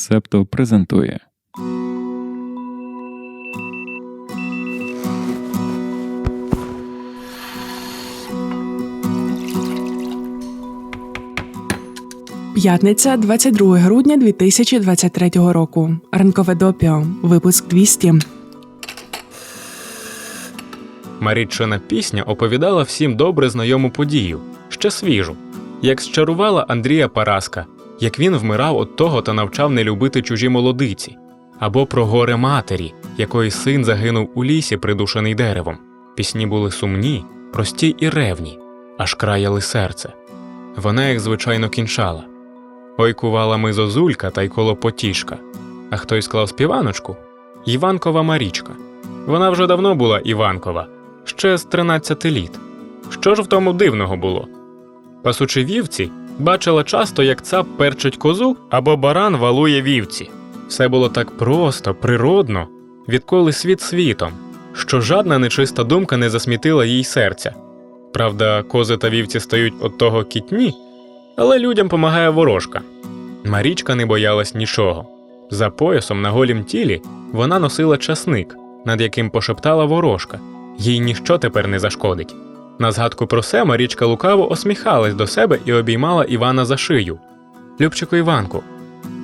Септо презентує. П'ятниця, 22 грудня 2023 року. Ранкове допіо. Випуск 200. Маріччина пісня оповідала всім добре знайому подію, ще свіжу, як зчарувала Андрія Параска, як він вмирав від того та навчав не любити чужі молодиці, або про горе матері, якої син загинув у лісі, придушений деревом. Пісні були сумні, прості і ревні, аж краяли серце. Вона, як звичайно, кінчала. Ой кувала ми зозулька та й колопотішка. А хтось склав співаночку? Іванкова Марічка. Вона вже давно була Іванкова, ще з 13 літ. Що ж в тому дивного було? Пасучи вівці, бачила часто, як цап перчить козу або баран валує вівці. Все було так просто, природно, відколи світ світом, що жадна нечиста думка не засмітила їй серця. Правда, кози та вівці стають от того кітні, але людям помагає ворожка. Марічка не боялась нічого. За поясом на голім тілі вона носила часник, над яким пошептала ворожка. Їй ніщо тепер не зашкодить. На згадку про це Марічка лукаво осміхалась до себе і обіймала Івана за шию. Любчику Іванку,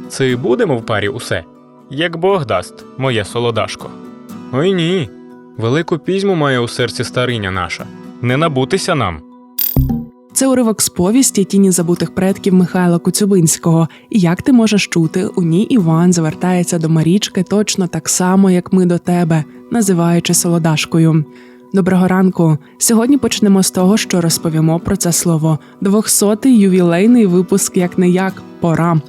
це будемо в парі усе? Як Бог дасть, моє солодашко. Ой ні. Велику пізьму має у серці стариня наша. Не набутися нам. Це уривок з повісті тіні забутих предків Михайла Коцюбинського. І як ти можеш чути, у ній Іван звертається до Марічки точно так само, як ми до тебе, називаючи солодашкою. Доброго ранку. Сьогодні почнемо з того, що розповімо про це слово. Двохсотий ювілейний випуск як не як пора.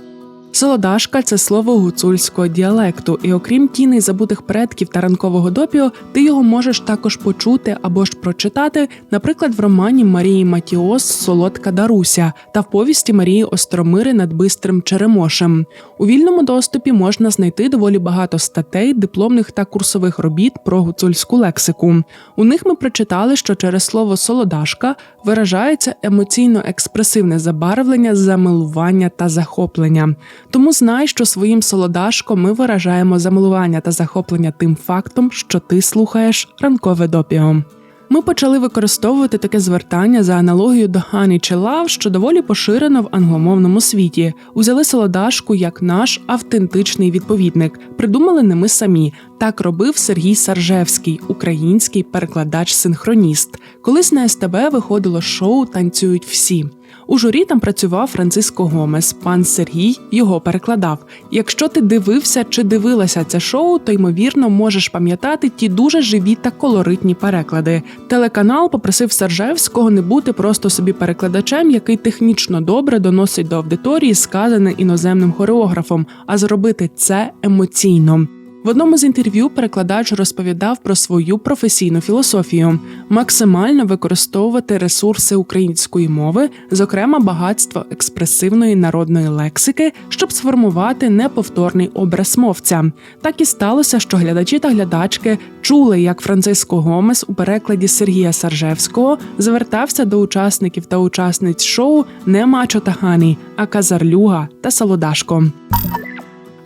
Солодашка це слово гуцульського діалекту, і окрім тіней забутих предків та ранкового допіо, ти його можеш також почути або ж прочитати, наприклад, в романі Марії Матіос Солодка Даруся та в повісті Марії Остромири над бистрим Черемошем. У вільному доступі можна знайти доволі багато статей, дипломних та курсових робіт про гуцульську лексику. У них ми прочитали, що через слово солодашка виражається емоційно-експресивне забарвлення, замилування та захоплення. Тому знай, що своїм солодашком ми виражаємо замилування та захоплення тим фактом, що ти слухаєш ранкове допіо. Ми почали використовувати таке звертання за аналогією до Honey чи Love, що доволі поширено в англомовному світі. Узяли солодашку як наш автентичний відповідник. Придумали не ми самі. Так робив Сергій Саржевський, український перекладач-синхроніст. Колись на СТБ виходило шоу Танцюють всі. У журі там працював Франциско Гомес. Пан Сергій його перекладав. Якщо ти дивився чи дивилася це шоу, то ймовірно можеш пам'ятати ті дуже живі та колоритні переклади. Телеканал попросив Саржевського не бути просто собі перекладачем, який технічно добре доносить до аудиторії сказане іноземним хореографом, а зробити це емоційно. В одному з інтерв'ю перекладач розповідав про свою професійну філософію максимально використовувати ресурси української мови, зокрема багатство експресивної народної лексики, щоб сформувати неповторний образ мовця. Так і сталося, що глядачі та глядачки чули, як Франциско Гомес у перекладі Сергія Саржевського звертався до учасників та учасниць шоу не Мачо та Хані, а Казарлюга та Солодашко.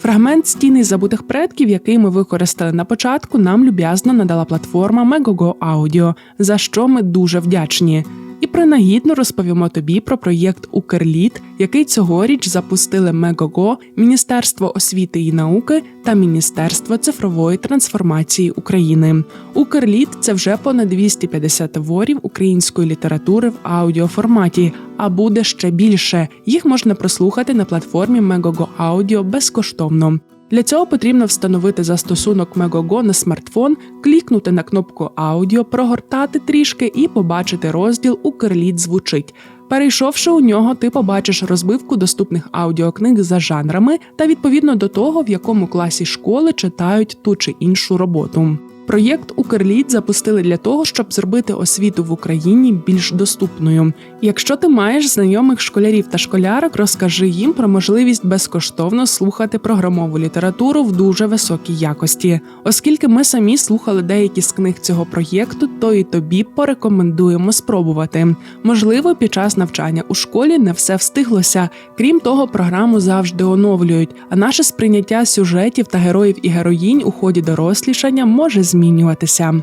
Фрагмент стіни забутих предків, який ми використали на початку, нам люб'язно надала платформа Megogo Audio, за що ми дуже вдячні. І принагідно розповімо тобі про проєкт Укрліт, який цьогоріч запустили Мегого, Міністерство освіти і науки та Міністерство цифрової трансформації України. Укрліт це вже понад 250 творів української літератури в аудіоформаті, а буде ще більше. Їх можна прослухати на платформі Megogo Audio безкоштовно. Для цього потрібно встановити застосунок Megogo на смартфон, клікнути на кнопку аудіо, прогортати трішки і побачити розділ Укрліт звучить. Перейшовши у нього, ти побачиш розбивку доступних аудіокниг за жанрами та відповідно до того, в якому класі школи читають ту чи іншу роботу. Проєкт Укрліт запустили для того, щоб зробити освіту в Україні більш доступною. Якщо ти маєш знайомих школярів та школярок, розкажи їм про можливість безкоштовно слухати програмову літературу в дуже високій якості. Оскільки ми самі слухали деякі з книг цього проєкту, то і тобі порекомендуємо спробувати. Можливо, під час навчання у школі не все встиглося. Крім того, програму завжди оновлюють, а наше сприйняття сюжетів та героїв і героїнь у ході дорослішання може змінюватися.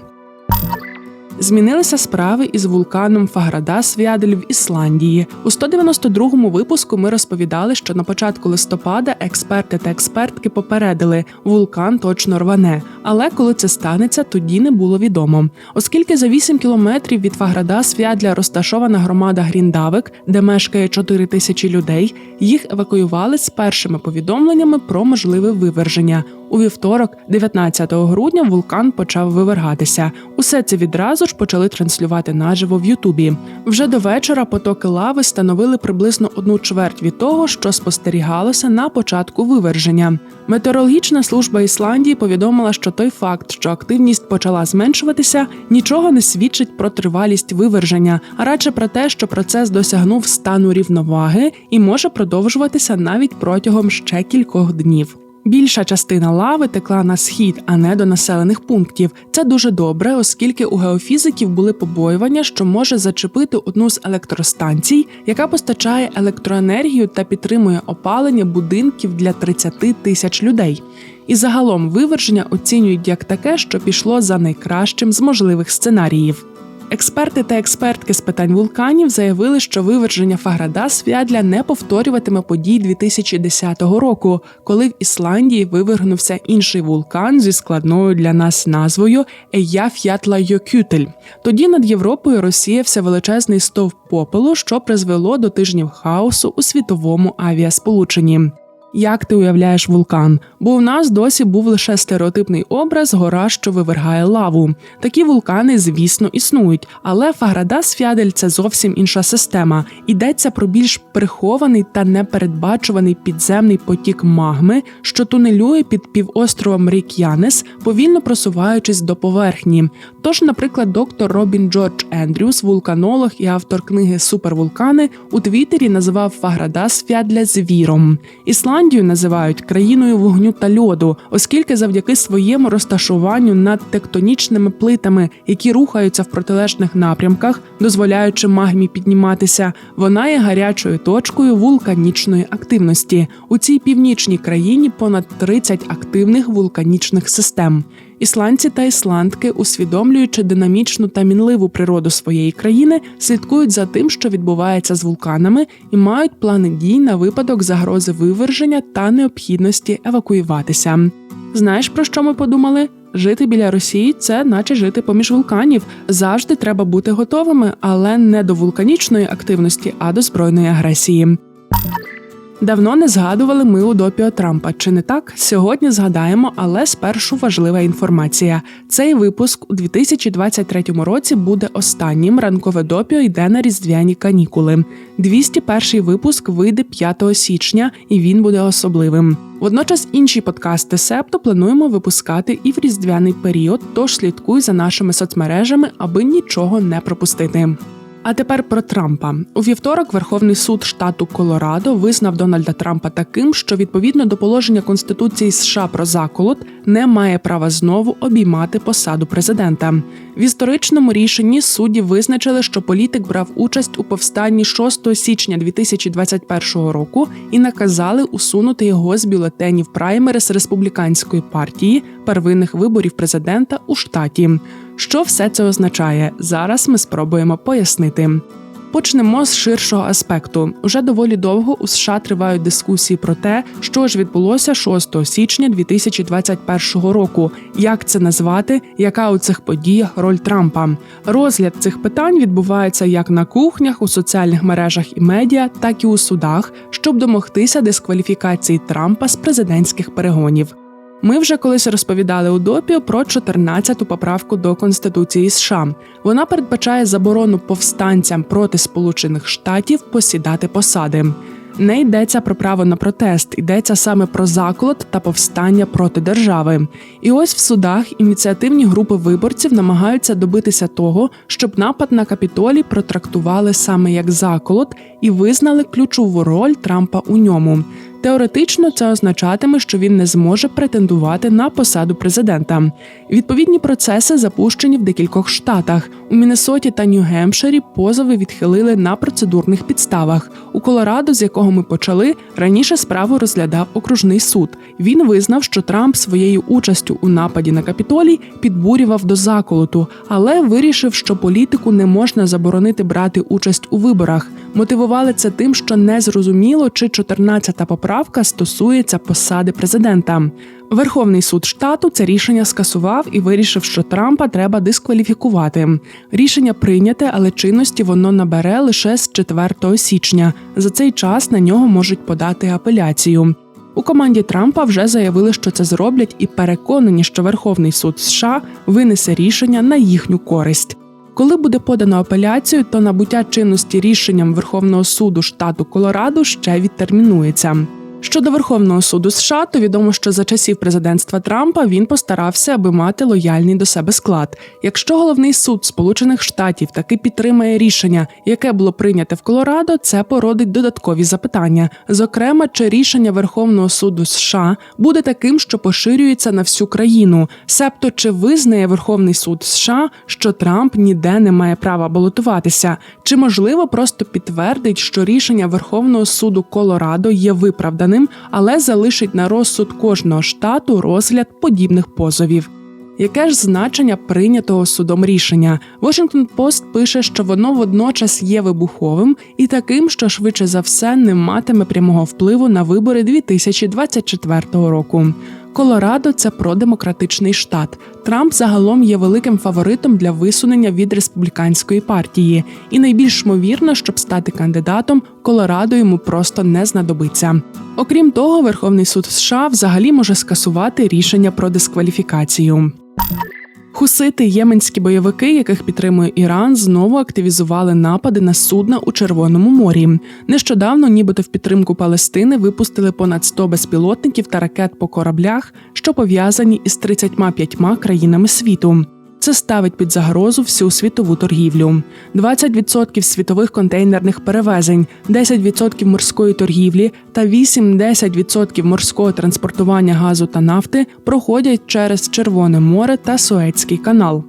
Змінилися справи із вулканом Фаграда Свядель в Ісландії. У 192-му випуску ми розповідали, що на початку листопада експерти та експертки попередили, вулкан точно рване. Але коли це станеться, тоді не було відомо. Оскільки за 8 кілометрів від Фаграда Свядля розташована громада Гріндавик, де мешкає 4 тисячі людей, їх евакуювали з першими повідомленнями про можливе виверження. У вівторок, 19 грудня, вулкан почав вивергатися. Усе це відразу ж почали транслювати наживо в Ютубі. Вже до вечора потоки лави становили приблизно одну чверть від того, що спостерігалося на початку виверження. Метеорологічна служба Ісландії повідомила, що той факт, що активність почала зменшуватися, нічого не свідчить про тривалість виверження, а радше про те, що процес досягнув стану рівноваги і може продовжуватися навіть протягом ще кількох днів. Більша частина лави текла на схід, а не до населених пунктів. Це дуже добре, оскільки у геофізиків були побоювання, що може зачепити одну з електростанцій, яка постачає електроенергію та підтримує опалення будинків для 30 тисяч людей. І загалом виверження оцінюють як таке, що пішло за найкращим з можливих сценаріїв. Експерти та експертки з питань вулканів заявили, що виверження Фаграда Свядля не повторюватиме подій 2010 року, коли в Ісландії вивергнувся інший вулкан зі складною для нас назвою Еяф'ятла-Йокютель. Тоді над Європою розсіявся величезний стовп попелу, що призвело до тижнів хаосу у світовому авіасполученні. Як ти уявляєш вулкан? Бо у нас досі був лише стереотипний образ гора, що вивергає лаву. Такі вулкани, звісно, існують, але Фаграда Сфядель це зовсім інша система. Йдеться про більш прихований та непередбачуваний підземний потік магми, що тунелює під півостровом Рік'янес, повільно просуваючись до поверхні. Тож, наприклад, доктор Робін Джордж Ендрюс, вулканолог і автор книги Супервулкани, у Твіттері називав Фаграда Сфядля звіром. Ісландію називають країною вогню та льоду, оскільки завдяки своєму розташуванню над тектонічними плитами, які рухаються в протилежних напрямках, дозволяючи магмі підніматися, вона є гарячою точкою вулканічної активності. У цій північній країні понад 30 активних вулканічних систем. Ісландці та ісландки, усвідомлюючи динамічну та мінливу природу своєї країни, слідкують за тим, що відбувається з вулканами, і мають плани дій на випадок загрози виверження та необхідності евакуюватися. Знаєш про що ми подумали? Жити біля Росії це наче жити поміж вулканів. Завжди треба бути готовими, але не до вулканічної активності, а до збройної агресії. Давно не згадували ми у допіо Трампа. Чи не так? Сьогодні згадаємо, але спершу важлива інформація. Цей випуск у 2023 році буде останнім. Ранкове допіо йде на різдвяні канікули. 201 випуск вийде 5 січня, і він буде особливим. Водночас інші подкасти Септо плануємо випускати і в різдвяний період, тож слідкуй за нашими соцмережами, аби нічого не пропустити. А тепер про Трампа у вівторок Верховний суд штату Колорадо визнав Дональда Трампа таким, що відповідно до положення Конституції США про заколот не має права знову обіймати посаду президента. В історичному рішенні судді визначили, що політик брав участь у повстанні 6 січня 2021 року і наказали усунути його з бюлетенів праймерис республіканської партії первинних виборів президента у штаті. Що все це означає? Зараз ми спробуємо пояснити. Почнемо з ширшого аспекту. Уже доволі довго у США тривають дискусії про те, що ж відбулося 6 січня 2021 року. Як це назвати? Яка у цих подіях роль Трампа? Розгляд цих питань відбувається як на кухнях, у соціальних мережах і медіа, так і у судах, щоб домогтися дискваліфікації Трампа з президентських перегонів. Ми вже колись розповідали у допі про 14-ту поправку до Конституції США. Вона передбачає заборону повстанцям проти Сполучених Штатів посідати посади. Не йдеться про право на протест, йдеться саме про заколот та повстання проти держави. І ось в судах ініціативні групи виборців намагаються добитися того, щоб напад на капітолій протрактували саме як заколот і визнали ключову роль Трампа у ньому. Теоретично це означатиме, що він не зможе претендувати на посаду президента. Відповідні процеси запущені в декількох штатах. У Міннесоті та Нью-Гемпширі позови відхилили на процедурних підставах. У Колорадо, з якого ми почали, раніше справу розглядав окружний суд. Він визнав, що Трамп своєю участю у нападі на капітолій підбурював до заколоту, але вирішив, що політику не можна заборонити брати участь у виборах. Мотивували це тим, що не зрозуміло, чи 14-та поправка стосується посади президента. Верховний суд штату це рішення скасував і вирішив, що Трампа треба дискваліфікувати. Рішення прийняте, але чинності воно набере лише з 4 січня. За цей час на нього можуть подати апеляцію. У команді Трампа вже заявили, що це зроблять, і переконані, що Верховний суд США винесе рішення на їхню користь. Коли буде подано апеляцію, то набуття чинності рішенням Верховного суду штату Колорадо ще відтермінується. Щодо Верховного суду США, то відомо, що за часів президентства Трампа він постарався, аби мати лояльний до себе склад. Якщо головний суд Сполучених Штатів таки підтримає рішення, яке було прийняте в Колорадо, це породить додаткові запитання. Зокрема, чи рішення Верховного суду США буде таким, що поширюється на всю країну, себто чи визнає Верховний суд США, що Трамп ніде не має права балотуватися, чи можливо просто підтвердить, що рішення Верховного суду Колорадо є виправданим, але залишить на розсуд кожного штату розгляд подібних позовів. Яке ж значення прийнятого судом рішення? Washington Post пише, що воно водночас є вибуховим і таким, що швидше за все не матиме прямого впливу на вибори 2024 року. Колорадо це продемократичний штат. Трамп загалом є великим фаворитом для висунення від республіканської партії, і найбільш ймовірно, щоб стати кандидатом, Колорадо йому просто не знадобиться. Окрім того, Верховний суд США взагалі може скасувати рішення про дискваліфікацію. Хусити, єменські бойовики, яких підтримує Іран, знову активізували напади на судна у Червоному морі. Нещодавно, нібито в підтримку Палестини, випустили понад 100 безпілотників та ракет по кораблях, що пов'язані із 35 країнами світу. Це ставить під загрозу всю світову торгівлю. 20% світових контейнерних перевезень, 10% морської торгівлі та 8-10% морського транспортування газу та нафти проходять через Червоне море та Суецький канал.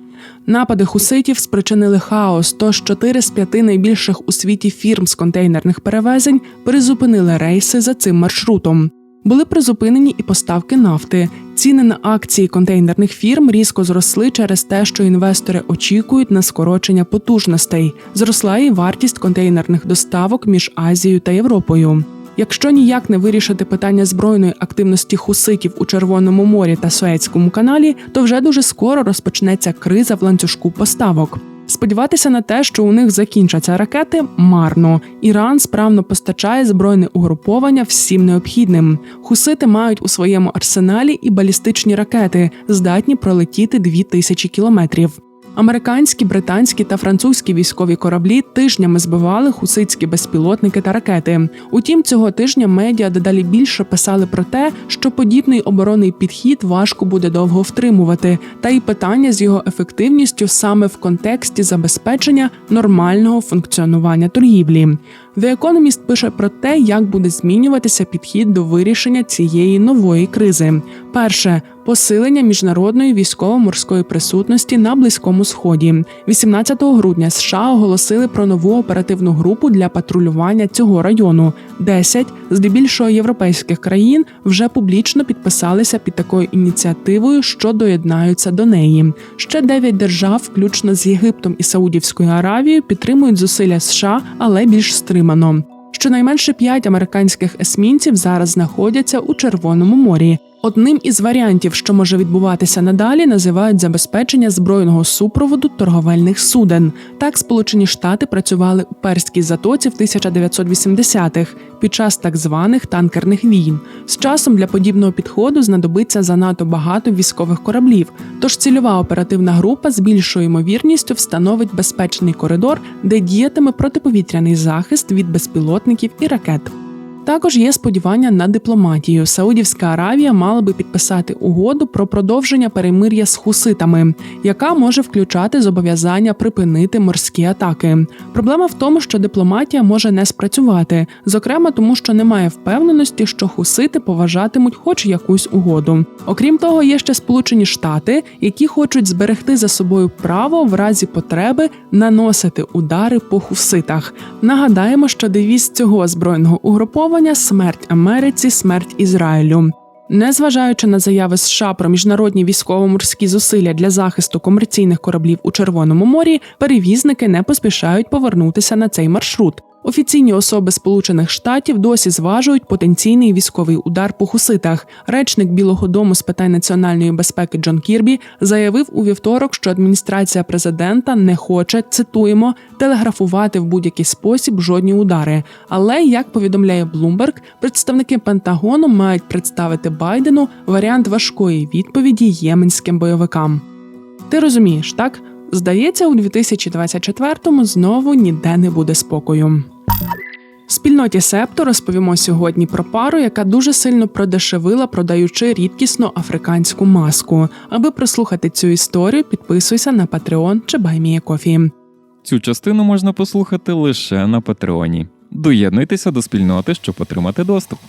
Напади хуситів спричинили хаос, тож 4 з 5 найбільших у світі фірм з контейнерних перевезень призупинили рейси за цим маршрутом. Були призупинені і поставки нафти. Ціни на акції контейнерних фірм різко зросли через те, що інвестори очікують на скорочення потужностей. Зросла і вартість контейнерних доставок між Азією та Європою. Якщо ніяк не вирішити питання збройної активності хуситів у Червоному морі та Суецькому каналі, то вже дуже скоро розпочнеться криза в ланцюжку поставок. Сподіватися на те, що у них закінчаться ракети, марно. Іран справно постачає збройне угруповання всім необхідним. Хусити мають у своєму арсеналі і балістичні ракети, здатні пролетіти 2000 кілометрів. Американські, британські та французькі військові кораблі тижнями збивали хусицькі безпілотники та ракети. Утім, цього тижня медіа дедалі більше писали про те, що подібний оборонний підхід важко буде довго втримувати, та й питання з його ефективністю саме в контексті забезпечення нормального функціонування торгівлі. The Economist пише про те, як буде змінюватися підхід до вирішення цієї нової кризи. Перше посилення міжнародної військово-морської присутності на близькому сході. 18 грудня США оголосили про нову оперативну групу для патрулювання цього району. 10 здебільшого європейських країн вже публічно підписалися під такою ініціативою, що доєднаються до неї. Ще 9 держав, включно з Єгиптом і Саудівською Аравією, підтримують зусилля США, але більш стримано. Щонайменше п'ять американських есмінців зараз знаходяться у Червоному морі. Одним із варіантів, що може відбуватися надалі, називають забезпечення збройного супроводу торговельних суден. Так, Сполучені Штати працювали у перській затоці в 1980-х під час так званих танкерних війн. З часом для подібного підходу знадобиться занадто багато військових кораблів. Тож цільова оперативна група з більшою ймовірністю встановить безпечний коридор, де діятиме протиповітряний захист від безпілотників і ракет. Також є сподівання на дипломатію. Саудівська Аравія мала би підписати угоду про продовження перемир'я з хуситами, яка може включати зобов'язання припинити морські атаки. Проблема в тому, що дипломатія може не спрацювати, зокрема тому, що немає впевненості, що хусити поважатимуть хоч якусь угоду. Окрім того, є ще Сполучені Штати, які хочуть зберегти за собою право в разі потреби наносити удари по хуситах. Нагадаємо, що девіз цього збройного угруповання смерть Америці, смерть Ізраїлю. Незважаючи на заяви США про міжнародні військово-морські зусилля для захисту комерційних кораблів у Червоному морі, перевізники не поспішають повернутися на цей маршрут. Офіційні особи Сполучених Штатів досі зважують потенційний військовий удар по хуситах. Речник Білого Дому з питань національної безпеки Джон Кірбі заявив у вівторок, що адміністрація президента не хоче цитуємо телеграфувати в будь-який спосіб жодні удари. Але як повідомляє Bloomberg, представники Пентагону мають представити Байдену варіант важкої відповіді єменським бойовикам. Ти розумієш, так? Здається, у 2024-му знову ніде не буде спокою. Спільноті Септо розповімо сьогодні про пару, яка дуже сильно продешевила, продаючи рідкісну африканську маску. Аби прослухати цю історію, підписуйся на Patreon чи BuyMeACoffee. Цю частину можна послухати лише на Патреоні. Доєднуйтеся до спільноти, щоб отримати доступ.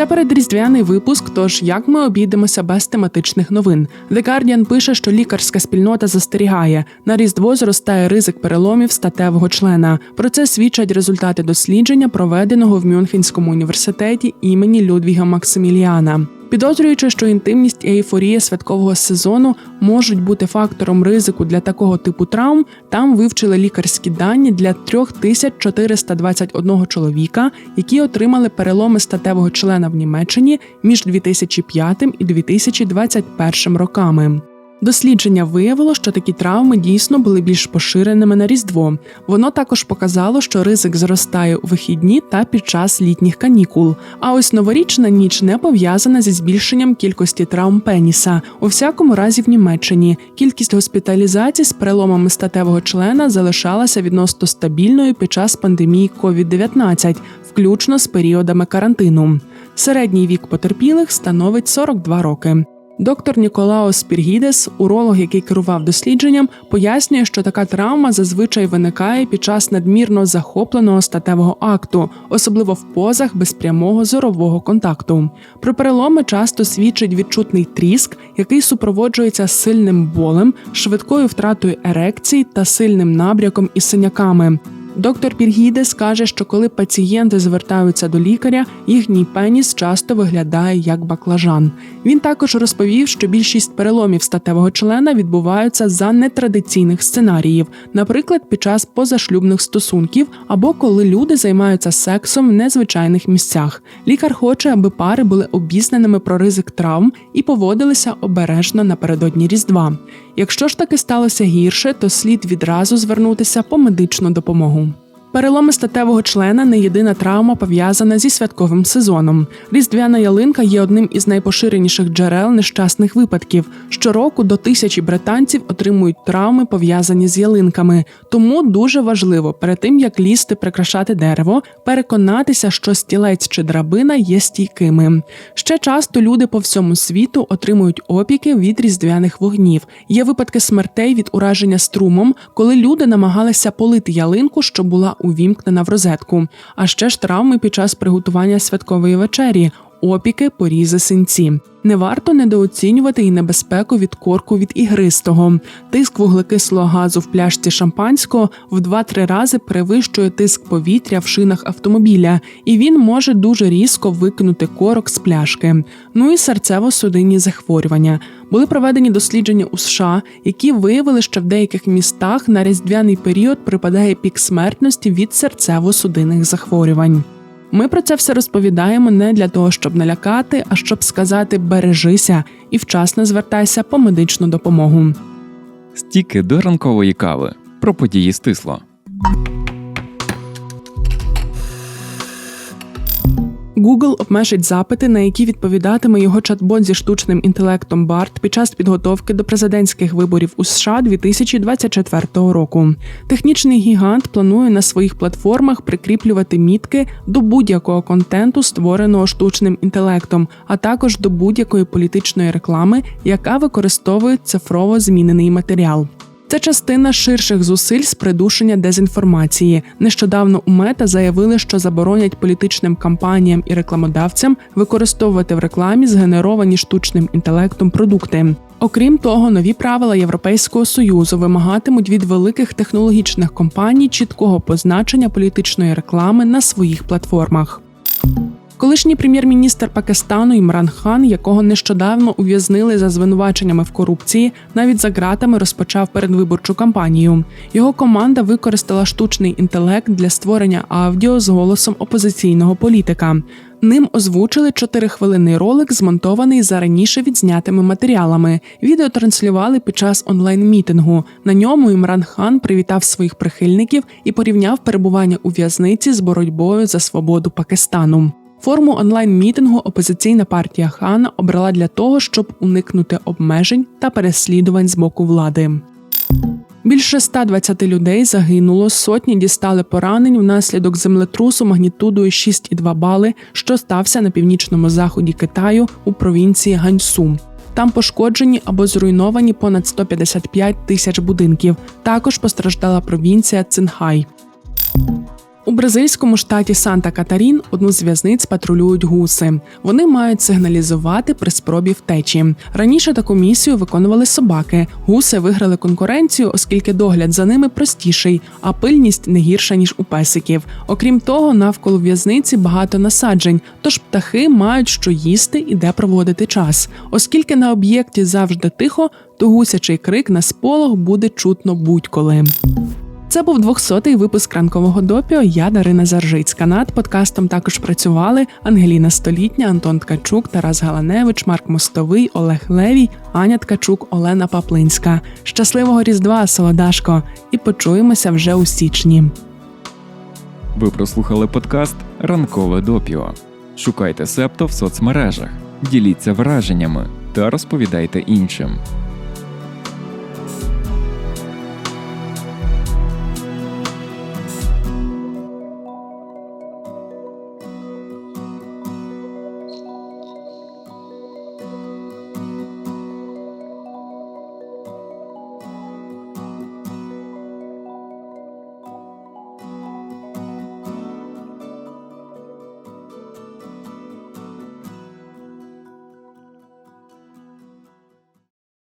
Це передріздвяний випуск. Тож як ми обійдемося без тематичних новин? The Guardian пише, що лікарська спільнота застерігає на різдво зростає ризик переломів статевого члена. Про це свідчать результати дослідження, проведеного в Мюнхенському університеті імені Людвіга Максиміліана. Підозрюючи, що інтимність і ейфорія святкового сезону можуть бути фактором ризику для такого типу травм, там вивчили лікарські дані для 3421 чоловіка, які отримали переломи статевого члена в Німеччині між 2005 і 2021 роками. Дослідження виявило, що такі травми дійсно були більш поширеними на різдво. Воно також показало, що ризик зростає у вихідні та під час літніх канікул. А ось новорічна ніч не пов'язана зі збільшенням кількості травм пеніса. У всякому разі, в Німеччині кількість госпіталізацій з переломами статевого члена залишалася відносно стабільною під час пандемії COVID-19, включно з періодами карантину. Середній вік потерпілих становить 42 роки. Доктор Ніколао Спіргідес, уролог, який керував дослідженням, пояснює, що така травма зазвичай виникає під час надмірно захопленого статевого акту, особливо в позах без прямого зорового контакту. Про переломи часто свідчить відчутний тріск, який супроводжується сильним болем, швидкою втратою ерекції та сильним набряком і синяками. Доктор Піргідес каже, що коли пацієнти звертаються до лікаря, їхній пеніс часто виглядає як баклажан. Він також розповів, що більшість переломів статевого члена відбуваються за нетрадиційних сценаріїв, наприклад, під час позашлюбних стосунків або коли люди займаються сексом в незвичайних місцях. Лікар хоче, аби пари були обізнаними про ризик травм і поводилися обережно напередодні різдва. Якщо ж таки сталося гірше, то слід відразу звернутися по медичну допомогу. Переломи статевого члена не єдина травма пов'язана зі святковим сезоном. Різдвяна ялинка є одним із найпоширеніших джерел нещасних випадків. Щороку до тисячі британців отримують травми, пов'язані з ялинками. Тому дуже важливо перед тим як лізти прикрашати дерево, переконатися, що стілець чи драбина є стійкими. Ще часто люди по всьому світу отримують опіки від різдвяних вогнів. Є випадки смертей від ураження струмом, коли люди намагалися полити ялинку, що була увімкнена в розетку. А ще ж травми під час приготування святкової вечері. Опіки, порізи, синці. Не варто недооцінювати і небезпеку від корку від ігристого. Тиск вуглекислого газу в пляшці шампанського в 2-3 рази перевищує тиск повітря в шинах автомобіля, і він може дуже різко викинути корок з пляшки. Ну і серцево-судинні захворювання. Були проведені дослідження у США, які виявили, що в деяких містах на різдвяний період припадає пік смертності від серцево-судинних захворювань. Ми про це все розповідаємо не для того, щоб налякати, а щоб сказати бережися і вчасно звертайся по медичну допомогу. Стіки до ранкової кави. Про події стисло. Google обмежить запити, на які відповідатиме його чат-бот зі штучним інтелектом BART під час підготовки до президентських виборів у США 2024 року. Технічний гігант планує на своїх платформах прикріплювати мітки до будь-якого контенту, створеного штучним інтелектом, а також до будь-якої політичної реклами, яка використовує цифрово змінений матеріал. Це частина ширших зусиль з придушення дезінформації. Нещодавно у мета заявили, що заборонять політичним кампаніям і рекламодавцям використовувати в рекламі згенеровані штучним інтелектом продукти. Окрім того, нові правила Європейського союзу вимагатимуть від великих технологічних компаній чіткого позначення політичної реклами на своїх платформах. Колишній прем'єр-міністр Пакистану Імран Хан, якого нещодавно ув'язнили за звинуваченнями в корупції, навіть за ґратами розпочав передвиборчу кампанію. Його команда використала штучний інтелект для створення аудіо з голосом опозиційного політика. Ним озвучили чотирихвилинний ролик, змонтований за раніше відзнятими матеріалами. Відео транслювали під час онлайн-мітингу. На ньому Імран Хан привітав своїх прихильників і порівняв перебування у в'язниці з боротьбою за свободу Пакистану. Форму онлайн-мітингу опозиційна партія Хана обрала для того, щоб уникнути обмежень та переслідувань з боку влади. Більше 120 людей загинуло, сотні дістали поранень внаслідок землетрусу магнітудою 6,2 бали, що стався на північному заході Китаю у провінції Ганьсу. Там пошкоджені або зруйновані понад 155 тисяч будинків. Також постраждала провінція Цинхай. У бразильському штаті Санта Катарін одну з в'язниць патрулюють гуси. Вони мають сигналізувати при спробі втечі. Раніше таку місію виконували собаки. Гуси виграли конкуренцію, оскільки догляд за ними простіший, а пильність не гірша ніж у песиків. Окрім того, навколо в'язниці багато насаджень, тож птахи мають що їсти і де проводити час. Оскільки на об'єкті завжди тихо, то гусячий крик на сполох буде чутно будь-коли. Це був 200-й випуск ранкового допіо. Я Дарина Заржицька. Над подкастом також працювали Ангеліна Столітня, Антон Ткачук, Тарас Галаневич, Марк Мостовий, Олег Левій, Аня Ткачук, Олена Паплинська. Щасливого Різдва, Солодашко! І почуємося вже у січні. Ви прослухали подкаст Ранкове допіо. Шукайте Септо в соцмережах, діліться враженнями та розповідайте іншим.